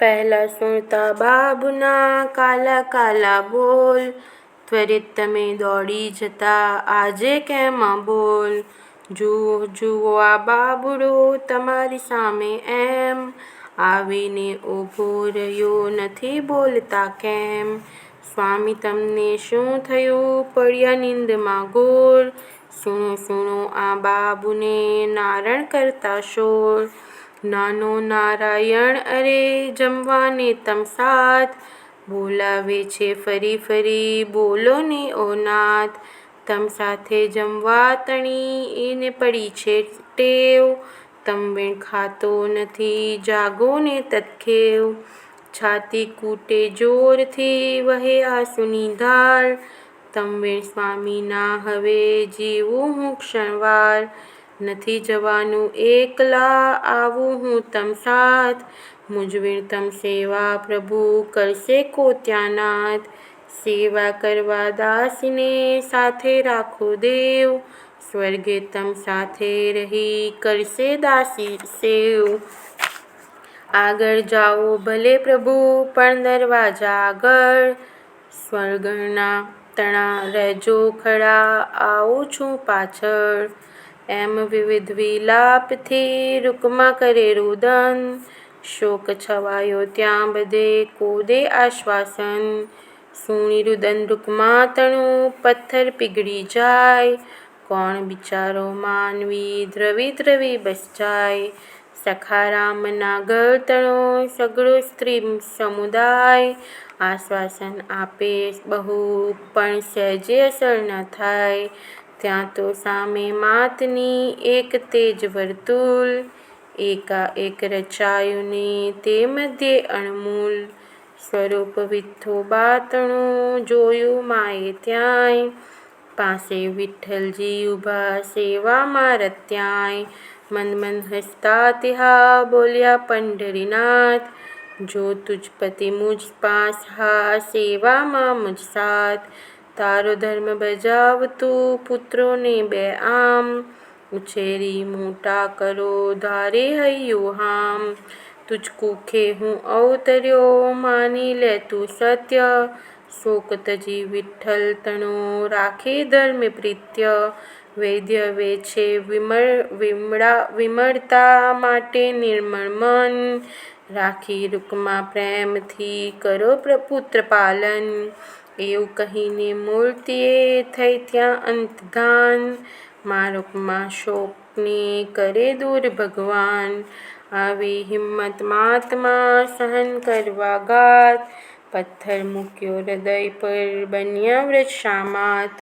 પહેલા સુણતા બાબુના કાલા કાલા બોલ. ત્વરિત તમે દોડી જતા આજે કેમ બોલ? જુઓ જુઓ આ બાબુડો તમારી સામે એમ. આવીને ઊભો રહ્યો નથી બોલતા કેમ? સ્વામી, તમને શું થયું? પડ્યા નીંદમાં ગોળ. સુણો સુણો આ બાબુને નારણ કરતા શોર. નાનો નારાયણ, અરે જમવાને તમ સાથ. બોલાવે છે ફરી ફરી, બોલો ને ઓ નાથ. તમ સાથે જમવા તણી, એને પડી છે ટેવ. તમ ખાતો નથી, જાગો ને તત્ખેવ. છાતી કૂટે જોરથી, વહે આંસુની ધાર. તમ વેણ સ્વામીના હવે જીવું હું ક્ષણવાર. નથી જવાનું. એકલા આવું હું તમ સાથ. મુંજવીણ તમ સેવા પ્રભુ કરશે કોત્યાનાથ સેવા કરવા દાસને સાથે રાખો દેવ. સ્વર્ગે તમ સાથે રહી કરશે દાસી સેવ. આગળ જાઓ ભલે પ્રભુ, પણ દરવાજા આગળ. સ્વર્ગના તણા રહેજો ખડા, આવું છું પાછળ. એમ વિવિધ વિલાપથી રૂકમાં કરે રુદન. શોક છવાયો ત્યાં બધે કોદે આશ્વાસન. સુણી રુદન રૂકમાં તણું, પથ્થર પીગળી જાય. કોણ બિચારો માનવી, દ્રવી દ્રવી બસ જાય. સખારામના ગળતણો તણો સઘળો સ્ત્રી સમુદાય. આશ્વાસન આપે બહુ, પણ સહેજે અસર ન થાય. ત્યાં તો સામે માતની એક તેજ એકા એકાએક રચાયું ને તે મધ્યે અણમૂલ, સ્વરૂપ વિઠ્ઠોબા બાતણું જોયું માએ ત્યાંય. પાસે વિઠ્ઠલજી ઊભા સેવામાં રત્યાંય. મંદ મંદ હસતા તિહા બોલ્યા, પંઢરીનાથ, જો તુજ પતિ મુझ પાસ હા, સેવામાં મુજ સાથ. તારો ધર્મ બજાવતું પુત્રોને બે આમ, ઉછેરી મોટા કરો ધારે હૈયું હામ. તુજ કુખે હું અવતર્યો, માની લે તું સત્ય. શોક તજી વિઠ્ઠલ તણો રાખે ધર્મ પ્રીત્ય. વૈદ્ય વેછે વિમળતા માટે નિર્મળ મન. રાખી રૂકમાં પ્રેમથી કરો પ્રપુત્ર પાલન. એવું કહીને મૂર્તિએ થઈ ત્યાં અંતધાન મા શોકને કરે દૂર ભગવાન. આવી હિંમત માતમાં સહન કરવા ઘાત પથ્થર મૂક્યો હૃદય પર, બન્યા વ્રજ શામાત